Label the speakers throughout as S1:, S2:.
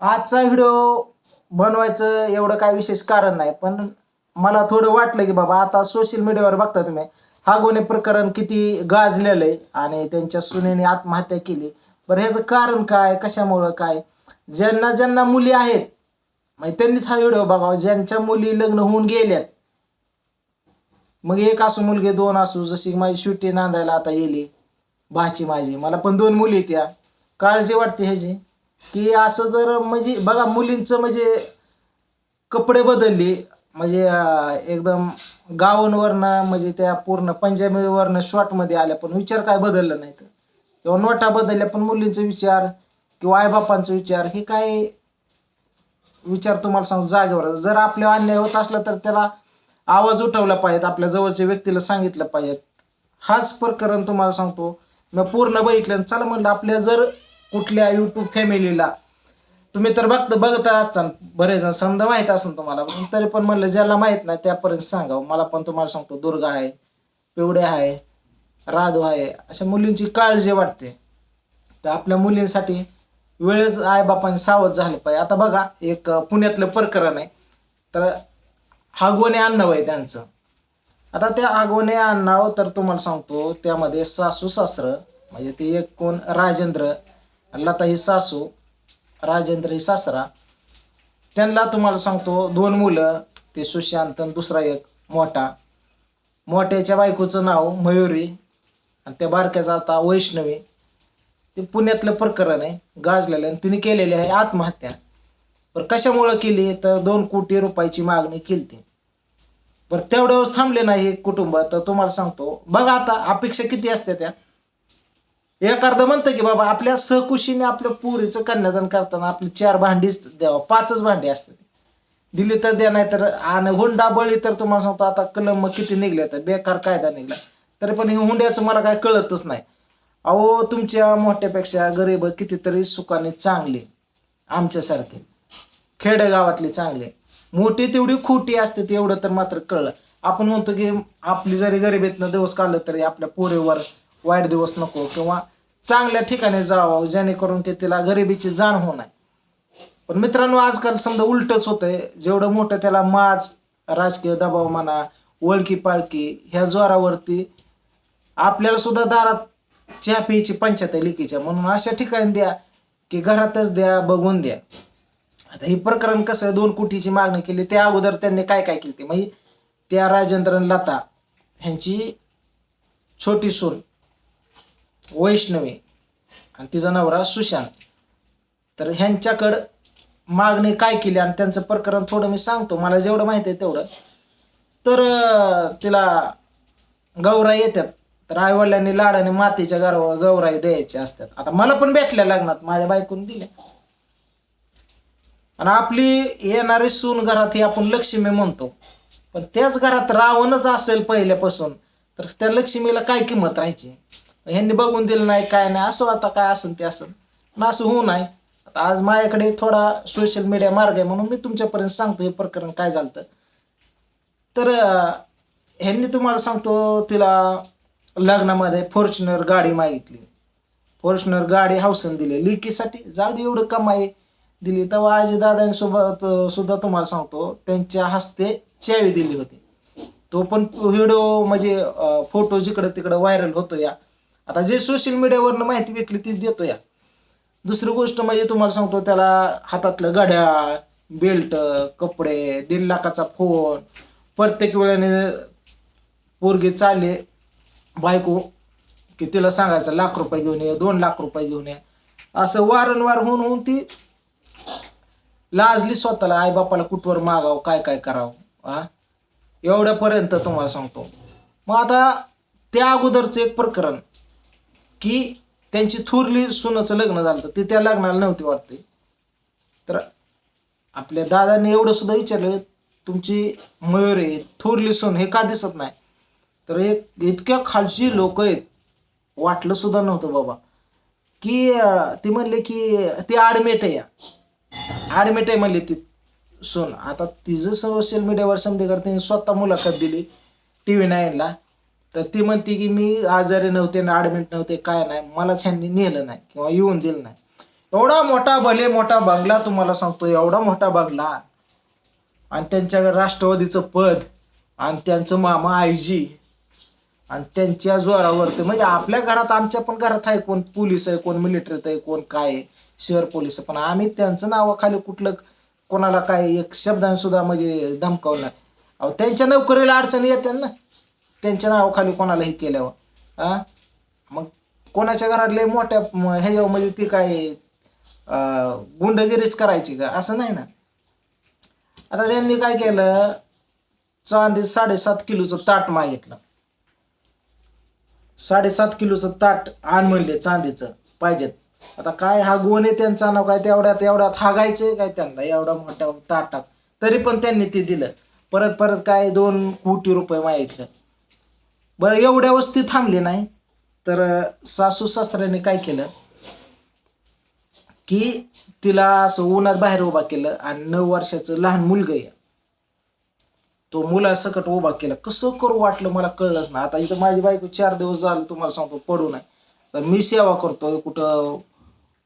S1: आजचा व्हिडिओ बनवायचं एवढं काय विशेष कारण नाही पण मला थोडं वाटलं की बाबा आता सोशल मीडियावर बघता तुम्ही हा गुन्हे प्रकरण किती गाजलेलं आहे आणि त्यांच्या सुनेने आत्महत्या केली. बरं ह्याचं कारण काय कशामुळं काय? ज्यांना ज्यांना मुली आहेत म्हणजे त्यांनीच हा व्हिडिओ बघावा. ज्यांच्या मुली लग्न होऊन गेल्यात मग एक असू मुलगी दोन असू जशी माझी शिवटी नांदायला आता येली भाची माझी मला पण दोन मुली आहेत त्या काळजी वाटते ह्याची. की असं जर म्हणजे बघा मुलींचं म्हणजे कपडे बदलले म्हणजे एकदम गाऊनवरनं म्हणजे त्या पूर्ण पंजाबीवरनं शॉर्टमध्ये आल्या पण विचार काय बदलला नाही तर. किंवा नोटा बदलल्या पण मुलींचा विचार किंवा आईबापांचा विचार हे काय विचार तुम्हाला सांगू जागेवर? जर आपल्या अन्याय होत असला तर त्याला आवाज उठवला पाहिजेत आपल्या जवळच्या व्यक्तीला सांगितलं पाहिजेत. हाच प्रकरण तुम्हाला सांगतो. मी पूर्ण बघितलं चला म्हणलं आपल्या जर कुठल्या युट्यूब फॅमिलीला तुम्ही तर बघता बघता असाल बरेच जण समजा माहीत असेल तुम्हाला. तरी पण म्हणलं ज्याला माहीत नाही त्यापर्यंत सांगावं मला पण तुम्हाला सांगतो दुर्गा आहे पिवडे आहे राधू आहे अशा मुलींची काळजी वाटते. तर आपल्या मुलींसाठी वेळेस आईबापांनी सावध झाले पाहिजे. आता बघा एक पुण्यातलं प्रकरण आहे. तर हागवणे अण्णाव आहे त्यांचं. आता त्या आगवणे अण्णाव तर तुम्हाला सांगतो त्यामध्ये सासू सासरं म्हणजे ते एक कोण राजेंद्र लता ही सासू राजेंद्र ही सासरा त्यांना तुम्हाला सांगतो दोन मुलं ते सुशांत आणि दुसरा एक मोठा. मोठ्याच्या बायकोचं नाव मयुरी आणि त्या बारक्याचा आता वैष्णवी. ते पुण्यातलं प्रकरण आहे गाजलेलं आणि तिने केलेली आहे आत्महत्या. पण कशामुळं केली? तर दोन कोटी रुपयाची मागणी केली ती बरं तेवढ्या थांबले नाही कुटुंब तर तुम्हाला सांगतो. बघा आता अपेक्षा किती असते त्या. एक अर्ध म्हणतं की बाबा आपल्या सहकुशीने आपल्या पुरीचं कन्यादान करताना आपली चार भांडीच द्यावा. पाचच भांडी असतात. दिली तर द्या नाही तर आणि हुंडा बळी तर तुम्हाला सांगतो आता कलम किती निघले तर बेकार कायदा निघला. तरी पण हे हुंड्याचं मला काय कळतच नाही. अहो तुमच्या मोठ्यापेक्षा गरीब कितीतरी सुखाने चांगली आमच्यासारखे. खेडेगावातली चांगली. मोठी तेवढी खोटी असते तेवढं तर मात्र कळलं. आपण म्हणतो की आपली जरी गरिबीतनं दिवस काढलं तरी आपल्या पोरेवर वाईट दिवस नको किंवा चांगल्या ठिकाणी जावं जेणेकरून की तिला गरिबीची जाण होणार पण मित्रांनो आजकाल समजा उलटच होतंय. जेवढं मोठं त्याला माज राजकीय दबाव म्हणा ओळखी पाळखी ह्या जोरावरती आपल्याला सुद्धा दारात चहा प्यायची पंचायत आहे लिकीच्या. म्हणून अशा ठिकाणी द्या की घरातच द्या बघून द्या. आता हे प्रकरण कसं आहे? दोन कोटीची मागणी केली. त्या अगोदर त्यांनी काय काय केली ते? म्हणजे त्या राजेंद्रन लता ह्यांची छोटी सून वैष्णवी आणि तिचा नवरा सुशांत. तर ह्यांच्याकडं मागणी काय केली आणि त्यांचं प्रकरण थोडं मी सांगतो. मला जेवढं माहिती आहे तेवढं. तर तिला गौराई येतात. तर आईवडिलांनी लाडाने मातीच्या गरवा गौराई द्यायच्या असतात. आता मला पण भेटल्या लग्नात. माझ्या बायकून दिल्या. आणि आपली येणारी सून घरात ही आपण लक्ष्मी म्हणतो. पण त्याच घरात रावणच असेल पहिल्यापासून. तर त्या लक्ष्मीला काय किंमत राहायची? ह्यांनी बघून दिलं नाही काय नाही असं आता काय असेल ते असेल. पण असं होऊ नाही. आता आज माझ्याकडे थोडा सोशल मीडिया मार्ग आहे म्हणून मी तुमच्यापर्यंत सांगतो हे प्रकरण काय झालं तर ह्यांनी तुम्हाला सांगतो तिला लग्नामध्ये फॉर्च्युनर गाडी मागितली. फॉर्च्युनर गाडी हाऊसन दिली. लिकीसाठी जाऊ दे एवढं कमाई दिली. तेव्हा आजी दादांसोबत सुद्धा तुम्हाला सांगतो त्यांच्या हस्ते चावी दिली होती. तो पण व्हिडिओ म्हणजे फोटो जिकडं तिकडं व्हायरल होतो या. आता जे सोशल मीडियावरनं माहिती भेटली ती देतो या. दुसरी गोष्ट म्हणजे तुम्हाला सांगतो त्याला हातातलं घड्याळ बेल्ट कपडे दीड लाखाचा फोन प्रत्येक वेळेने पोरगी चालले बायको की तिला सांगायचं लाख रुपये घेऊन ये दोन लाख रुपये घेऊन ये. असं वारंवार होऊन होऊन ती लाजली स्वतःला आई बापाला कुठवर मागावं काय काय करावं हा एवढ्यापर्यंत तुम्हाला सांगतो. मग आता त्या अगोदरचं एक प्रकरण की त्यांची थोरली सुनाचं लग्न झालं होतं. ते त्या लग्नाला नव्हती वाटते. तर आपल्या दादाने एवढं सुद्धा विचारलं तुमची मयुरी थोरली सून हे का दिसत नाही? तर एक इतक्या खालची लोक आहेत वाटलं सुद्धा नव्हतं बाबा. की ती म्हणले की ती आडमेट आहे या. आडमेट आहे म्हणली ती सून. आता तिचं सोशल मीडियावर समजे तिने स्वतः मुलाखत दिली टी व्ही नाईनला. तर ती म्हणते की मी आजारी नव्हते ना ॲडमिट नव्हते काय नाही. मला त्यांनी नेलं नाही किंवा येऊन दिलं नाही. एवढा मोठा भले मोठा बंगला तुम्हाला सांगतो एवढा मोठा बंगला. आणि त्यांच्याकडे राष्ट्रवादीचं पद आणि त्यांचं मामा आयजी आणि त्यांच्या जोरावरती म्हणजे आपल्या घरात आमच्या पण घरात आहे कोण पोलीस आहे कोण मिलिटरीत आहे कोण काय आहे, शहर पोलीस आहे. पण आम्ही त्यांचं नावाखाली कुठलं कोणाला काय एक शब्दाने सुद्धा म्हणजे धमकावलं अहो त्यांच्या नोकरीला अडचणी येते ना. त्यांच्या नावाखाली कोणालाही केल्यावर. हा मग कोणाच्या घरातले मोठ्या म- म्हणजे ती काय गुंडगिरीच करायची का? असं नाही ना? आता त्यांनी काय केलं? चांदी साडेसात किलोचं ताट मागितलं. साडेसात किलोचं ताट आण म्हणले चांदीचं. पाहिजेत. आता काय हा गुण आहे त्यांचा नाव काय तेवढ्यात एवढ्यात हागायचे काय त्यांना? एवढ्या मोठ्या ताटात. तरी पण त्यांनी ते दिलं. परत परत काय दोन कोटी रुपये मागितलं. बरं एवढ्या वस्ती थांबली नाही. तर सासू सासऱ्याने काय केलं? की तिला असं उन्हात बाहेर उभा केलं आणि नऊ वर्षाचं लहान मुलगा आहे. तो मुलासकट उभा केला. कसं करू वाटलं मला कळलंच ना आता इथं माझी बायको चार दिवस झालं तुम्हाला सांगतो पडू नाही. तर मी सेवा करतो कुठं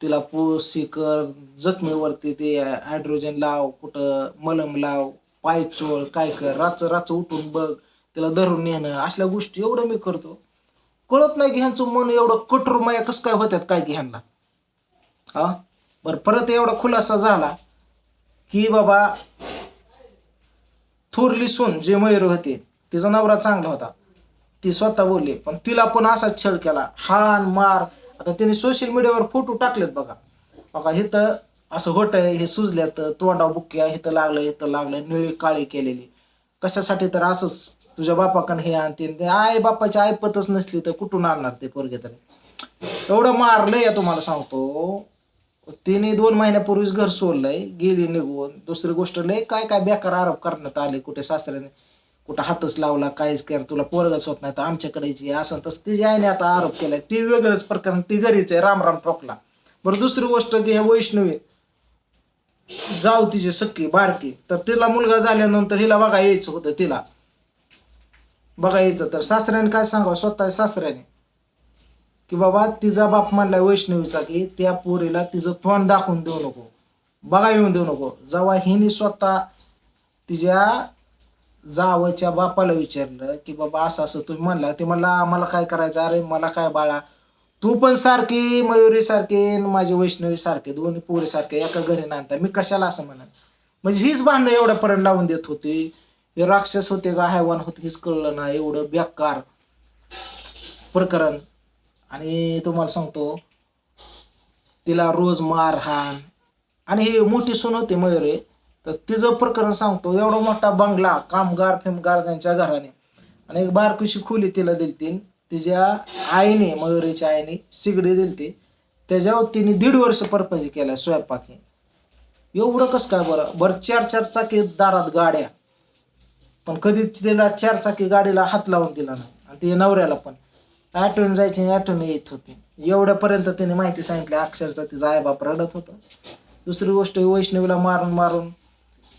S1: तिला पूस कर जखमीवरती ते हायड्रोजन लाव कुठं मलम लाव पाय चोळ काय कर रात्र रात्र उठून बघ. तिला धरून नेणं असल्या गोष्टी एवढं मी करतो. कळत नाही की ह्यांचं मन एवढं कठोर माया कसं काय होत्यात काय की ह्यांना. हा? बरं परत एवढा खुलासा झाला की बाबा थोरली सून जे मयूर होते तिचा नवरा चांगला होता. ती स्वतः बोलली पण तिला पण असाच छळ केला. हान मार आता तिने सोशल मीडियावर फोटो टाकलेत बघा. बघा इथं असं होत आहे हे सुजल्यात तोंडा बुक्या इथं लागलं इथं लागलं निळी काळी केलेली. कशासाठी तर असंच तुझ्या बापाकडे हे आणते ते आई बापाची ऐपतच नसली तर कुठून आणणार ते पोरगे तर? एवढं मारलंय या तुम्हाला सांगतो. तिने दोन महिन्यापूर्वीच घर सोडलंय गेली निघून. दुसरी गोष्ट लय काय काय बेकार आरोप करण्यात आले. कुठे सासऱ्याने कुठं हातच लावला काहीच कर तुला पोरगच होत नाही तर आमच्याकडे जी असं तसं तिच्या आईने आता आरोप केलाय ती वेगळंच प्रकरण ती घरीच आहे राम राम ठोकला बरं दुसरी गोष्ट की हे वैष्णवी जाऊ तिची सक्की बारकी. तर तिला मुलगा झाल्यानंतर हिला बघा यायचं होतं तिला. बघायचं तर सासऱ्याने काय सांगा स्वतः सासऱ्याने. की बाबा तिचा बाप म्हणलाय वैष्णवीचा की त्या पोरीला तिचं तोंड दाखवून देऊ नको. बघा येऊन देऊ नको. जेव्हा हिने स्वतः तिच्या जावच्या बापाला विचारलं की बाबा असं असं तुम्ही म्हणला ते म्हणला आम्हाला काय करायचं? अरे मला काय बाळा? तू पण सारखी मयुरी सारखी आणि माझी वैष्णवी सारखे दोन्ही पोरी सारखे एका घरी नांदता. मी कशाला असं म्हणत म्हणजे हीच भांडणं एवढ्यापर्यंत लावून देत होती. हे राक्षस होते का हैवान होते हेच कळलं ना एवढं बेकार प्रकरण. आणि तुम्हाला सांगतो तिला रोज मारहाण. आणि हे मोठी सून होते मयुरी तर तिचं प्रकरण सांगतो एवढा मोठा बंगला कामगार फेमगार त्यांच्या घराने. आणि एक बारकुशी खोली तिला दिलती. तिच्या आईने मयुरीच्या आईने सिगडी दिलती. त्याच्यावर तिने दीड वर्ष परपजी केला स्वयंपाकी. एवढं कसं काय बरं? बरं चार चार चाकी दारात गाड्या. पण कधीच तिला चारचाकी गाडीला हात लावून दिला नाही. आणि ते नवऱ्याला पण. आठवण जायची आणि आठवण येत होती. एवढ्यापर्यंत त्याने माहिती सांगितली अक्षरशः तिचा आईबाप रडत होता. दुसरी गोष्ट वैष्णवीला मारून मारून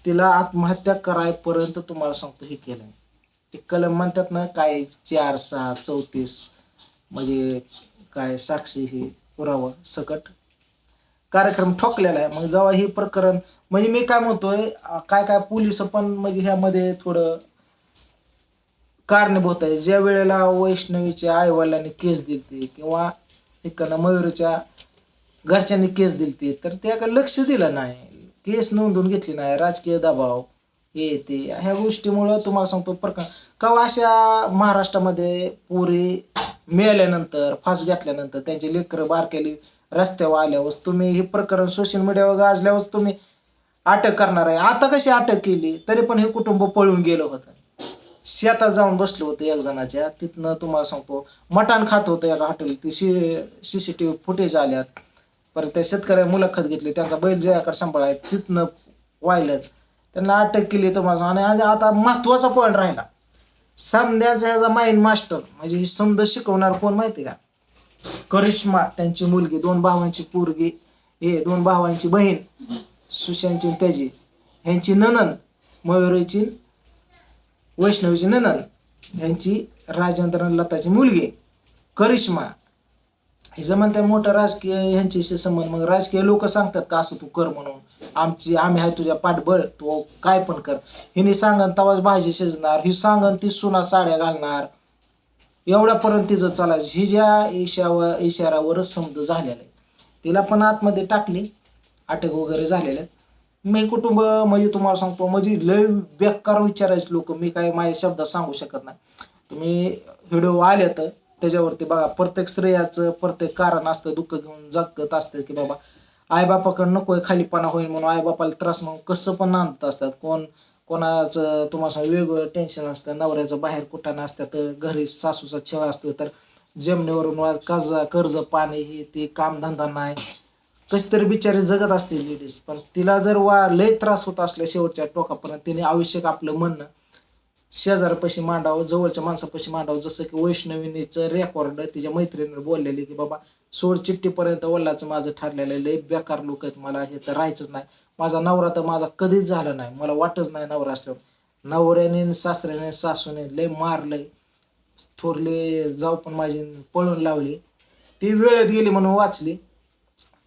S1: तिला आत्महत्या करायपर्यंत तुम्हाला सांगतो हे केलं ते कलम म्हणतात ना काय चार सहा चौतीस म्हणजे काय साक्षी हे पुरावा सकट. कार्यक्रम ठोकलेला आहे. मग जेव्हा हे प्रकरण म्हणजे मी काय म्हणतोय काय काय पोलीस पण म्हणजे ह्यामध्ये थोडं कारणीभूत आहे. ज्या वेळेला वैष्णवीच्या आईवडिलांनी केस दिलती किंवा इकडनं मयुरीच्या घरच्यांनी केस दिलती तर त्याकडे लक्ष दिलं नाही. केस नोंदवून घेतली नाही. राजकीय दबाव हे ते ह्या गोष्टीमुळं तुम्हाला सांगतो प्रकार. का हो, अशा महाराष्ट्रामध्ये पुरी मिळाल्यानंतर फास घेतल्यानंतर त्यांचे लेकरं बारकेली रस्त्यावर आल्यावर तुम्ही हे प्रकरण सोशल मीडियावर गाजल्यावर तुम्ही अटक करणार आहे. आता कशी अटक केली तरी पण हे कुटुंब पळून गेलं होतं. शेतात जाऊन बसलो होतं एक जणाच्या. तिथनं तुम्हाला सांगतो मटण खात होतं एका हॉटेल ती C C C T V footage आल्यात. परत त्या शेतकऱ्या मुलाखत घेतली. त्यांचा बैल जयाकर सांभाळाय तिथनं वाहिलंच. त्यांना अटक केली तुम्हाला सांग- आणि आता महत्त्वाचा पॉईंट राहिला. समद्याचा ह्याचा माइंड मास्टर म्हणजे ही समज शिकवणार कोण माहिती का? करिश्मा त्यांची मुलगी दोन भावांची पोरगी हे दोन भावांची बहीण. सुशांत चिंताजी ह्यांची ननन मयुरीची वैष्णवीची ननन यांची राजेंद्र लताची मुलगी करिश्मा. हे जमान त्या मोठं राजकीय ह्यांच्याशी संबंध मग राजकीय लोक सांगतात का असं तू कर म्हणून? आमची आम्ही आहे तुझ्या पाठबळ तू काय पण कर. हिने सांगन तवाच भाजी शिजणार ही सांगन ती सुना साड्या घालणार. एवढ्यापर्यंत तिचं चालायचं. ही ज्या इशावर इशारावरच समज झालेलं आहे. तिला पण आतमध्ये टाकली. अटक वगैरे झालेलं मी कुटुंब म्हणजे तुम्हाला सांगतो म्हणजे लय बेकार विचारायचे लोक. मी काय माझ्या शब्दात सांगू शकत नाही. तुम्ही व्हिडिओ आले तर त्याच्यावरती बघा प्रत्येक स्त्रियाचं प्रत्येक कारण असतं दुःख घेऊन जगत असतं की बाबा आईबापाकडं नकोय खालीपणा होईल म्हणून आईबापाला त्रास म्हणून कसं पण आणत असतात. कोण कोणाचं तुम्हाला सांगू वेगवेगळं टेन्शन असतं नवऱ्याचं बाहेर कुठं असतं तर घरी सासूचा छळ असतो तर जमिनीवरून वा- कर्ज कर्ज पाणी हे ते कामधंदा नाही. कशी तरी बिचारी जगत असते लेडीज पण तिला जर वा लय त्रास होत असल्या शेवटच्या टोकापर्यंत तिने आवश्यक आपलं म्हणणं शेजारपाशी मांडावं जवळच्या माणसापाशी मांडावं. जसं की वैष्णवीनीचं रेकॉर्ड तिच्या मैत्रिणीने बोललेली की बाबा सोड चिठ्ठीपर्यंत वल्लाचं माझं ठरलेलं आहे. लय बेकार लोक आहेत मला. हे तर राहायचंच नाही. माझा नवरा तर माझा कधीच झाला नाही. मला वाटच नाही नवरा असल्यावर. नवऱ्याने सासऱ्याने सासूने लय मारलंय. थोरले जाऊ पण माझी पळून लावली. ती वेळेत गेली म्हणून वाचली.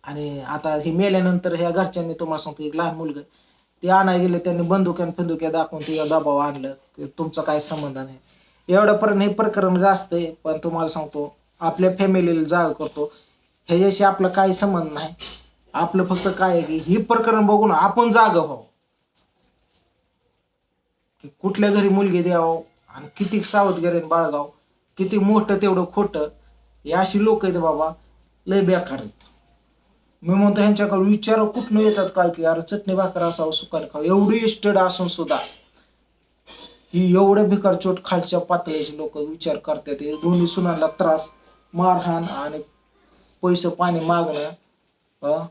S1: आणि आता हे मेल्यानंतर ह्या घरच्यांनी तुम्हाला सांगतो एक लहान मुलगा ते आणायला गेले त्यांनी बंदुक्यान फिंदुक्या दाखवून तिला दबाव आणलं तुमचा काय संबंध नाही. एवढ्यापर्यंत हे प्रकरण गाजतंय पण तुम्हाला सांगतो आपल्या फॅमिलीला जाग करतो. ह्याच्याशी आपला काही संबंध नाही. आपलं फक्त काय आहे की ही प्रकरण बघून आपण जाग व्हावं. की कुठल्या घरी मुलगी द्यावं आणि किती सावधगिरीने बाळगाव किती मोठं तेवढं खोटं हे अशी लोक आहेत बाबा लय बेकार आहेत. मी म्हणतो ह्यांच्याकडे विचार कुठनं येतात काय की अरे चटणी भाकर असावं सुकाने खावं. एवढी इस्टेड असून सुद्धा ही एवढ्या भिकार चोट खालच्या पातळीचे लोक विचार करतात. हे दोन्ही सुनांना त्रास मारहाण आणि पैसे पाणी मागणं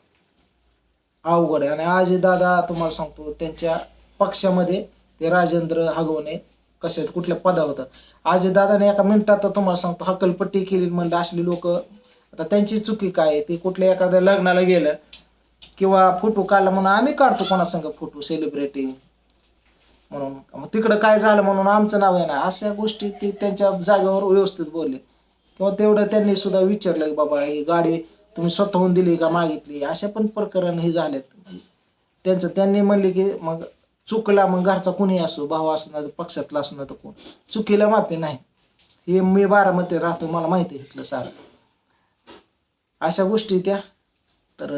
S1: अवघड आहे. आणि आजी दादा तुम्हाला सांगतो त्यांच्या पक्षामध्ये ते राजेंद्र हगवणे आहेत कुठल्या पदा होतात. आजी दादाने एका मिनिटात तुम्हाला सांगतो हकलपट्टी केली म्हणलं असली लोक आता त्यांची चुकी काय आहे? ते कुठल्या एखाद्या लग्नाला गेलं किंवा फोटो काढला म्हणून आम्ही काढतो कोणासंग फोटो सेलिब्रिटी म्हणून. मग तिकडं काय झालं म्हणून आमचं नाव आहे ना अशा गोष्टी ते त्यांच्या जागेवर व्यवस्थित बोलले. किंवा तेवढं त्यांनी सुद्धा विचारलं की बाबा ही गाडी तुम्ही स्वतःहून दिली का मागितली? अशा पण प्रकरण हे झालेत. त्यांचं त्यांनी म्हणले की मग चुकला मग घरचा कुणी असो भाऊ असो ना पक्षातला असो ना तर कोण. चुकीला माफी नाही. हे मी बारामती राहतो मला माहिती आहे इथलं सारं. अशा गोष्टी त्या. तर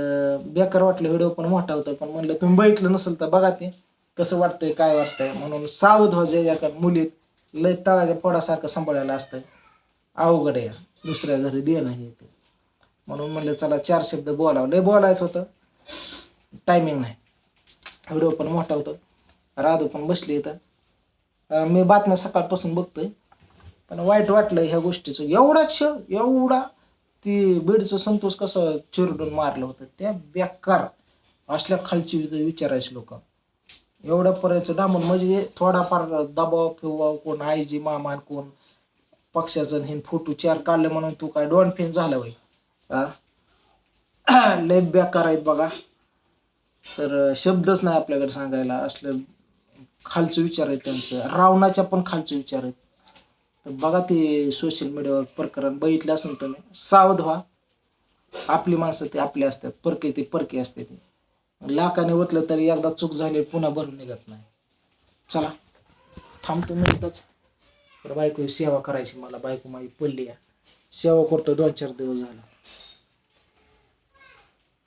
S1: बेकार वाटलं व्हिडिओ पण मोठा होता पण म्हणलं तुम्ही बघितलं नसेल तर बघा ते. कसं वाटतंय काय वाटतंय? म्हणून सावध हो जे एका मुलीत लय तळाच्या पोडासारखं सांभाळायला असतंय. अवघड आहे. दुसऱ्या घरी दे नाही ते. म्हणून म्हणलं चला चार शब्द बोलावं. लय बोलायचं होतं. टायमिंग नाही. व्हिडिओ पण मोठा होतं. राधू पण बसली इथं. मी बातम्या सकाळपासून बघतोय. पण वाईट वाटलं ह्या गोष्टीचं. एवढा छ एवढा ती बीडचं संतोष कसं चिरडून मारलं होतं त्या बेकार असल्या खालची विचारायची लोक. एवढ्या पर्यंत डांबून म्हणजे थोडाफार दबाव फिवाव कोण आईजी मामा कोण पक्षाचं हे फोटो चार काढले म्हणून तू काय डॉन फिन वय लय बेकार आहेत बघा. तर शब्दच नाही आपल्याकडे सांगायला. असलं खालचं विचार आहेत त्यांचं. रावणाच्या पण खालचं विचार आहेत. तर बघा ते सोशल मीडियावर प्रकरण बघितलं असेल तुम्ही सावध व्हा. आपली माणसं ते आपली असतात परके ते परके असते ते. लाखाने ओतलं तरी एकदा चूक झाली पुन्हा भरून निघत नाही. चला थांबतो मी एकदाच तर बायको सेवा करायची मला बायको माझी पडली आहे. सेवा करतो दोन चार दिवस झाला.